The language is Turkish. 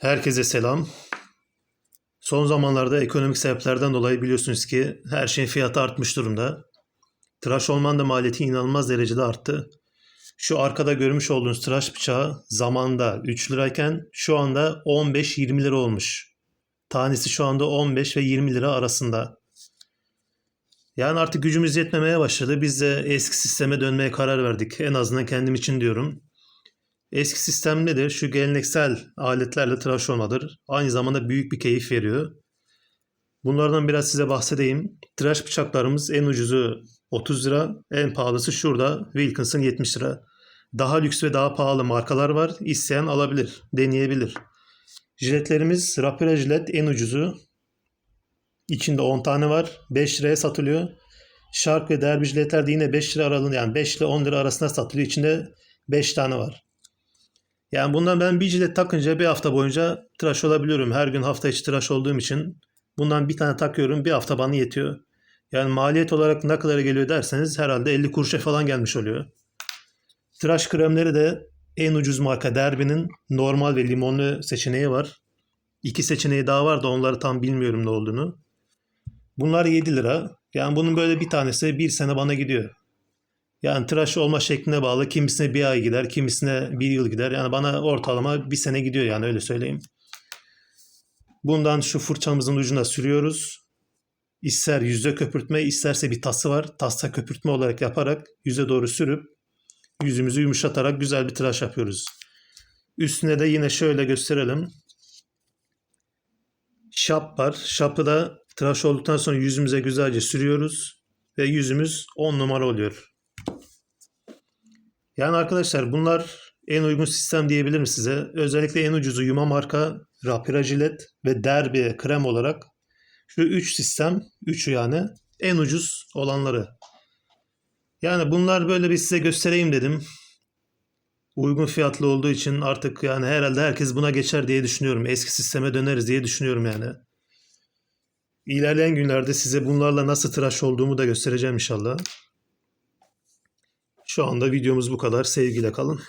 Herkese selam. Son zamanlarda ekonomik sebeplerden dolayı biliyorsunuz ki her şeyin fiyatı artmış durumda. Tıraş olmanın da maliyeti inanılmaz derecede arttı. Şu arkada görmüş olduğunuz tıraş bıçağı zamanında 3 lirayken şu anda 15-20 lira olmuş. Tanesi şu anda 15 ve 20 lira arasında. Yani artık gücümüz yetmemeye başladı. Biz de eski sisteme dönmeye karar verdik. En azından kendim için diyorum. Eski sistem nedir? Şu geleneksel aletlerle tıraş olmadır. Aynı zamanda büyük bir keyif veriyor. Bunlardan biraz size bahsedeyim. Tıraş bıçaklarımız en ucuzu 30 lira, en pahalısı şurada Wilkinson 70 lira. Daha lüks ve daha pahalı markalar var. İsteyen alabilir, deneyebilir. Jiletlerimiz Rapira jilet en ucuzu. İçinde 10 tane var. 5 liraya satılıyor. Shark ve Derby jiletler de yine 5 lira aralığında yani 5 ile 10 lira arasında satılıyor. İçinde 5 tane var. Yani bundan ben bir jilet takınca bir hafta boyunca tıraş olabiliyorum. Her gün hafta içi tıraş olduğum için bundan bir tane takıyorum bir hafta bana yetiyor. Yani maliyet olarak ne kadar geliyor derseniz herhalde 50 kuruşa falan gelmiş oluyor. Tıraş kremleri de en ucuz marka Derby'nin normal ve limonlu seçeneği var. İki seçeneği daha var da onları tam bilmiyorum ne olduğunu. Bunlar 7 lira. Yani bunun böyle bir tanesi bir sene bana gidiyor. Yani tıraş olma şekline bağlı. Kimisine bir ay gider, kimisine bir yıl gider. Yani bana ortalama bir sene gidiyor yani öyle söyleyeyim. Bundan şu fırçamızın ucuna sürüyoruz. İster yüze köpürtme, isterse bir tası var. Tasta köpürtme olarak yaparak yüze doğru sürüp yüzümüzü yumuşatarak güzel bir tıraş yapıyoruz. Üstüne de yine şöyle gösterelim. Şap var. Şapı da tıraş olduktan sonra yüzümüze güzelce sürüyoruz ve yüzümüz 10 numara oluyor. Yani arkadaşlar bunlar en uygun sistem diyebilirim size. Özellikle en ucuzu Yuma marka Rapira Jilet ve Derby krem olarak şu 3 sistem, 3'ü yani en ucuz olanları. Yani bunlar böyle bir size göstereyim dedim. Uygun fiyatlı olduğu için artık yani herhalde herkes buna geçer diye düşünüyorum. Eski sisteme döneriz diye düşünüyorum yani. İlerleyen günlerde size bunlarla nasıl tıraş olduğumu da göstereceğim inşallah. Şu anda videomuz bu kadar. Sevgiyle kalın.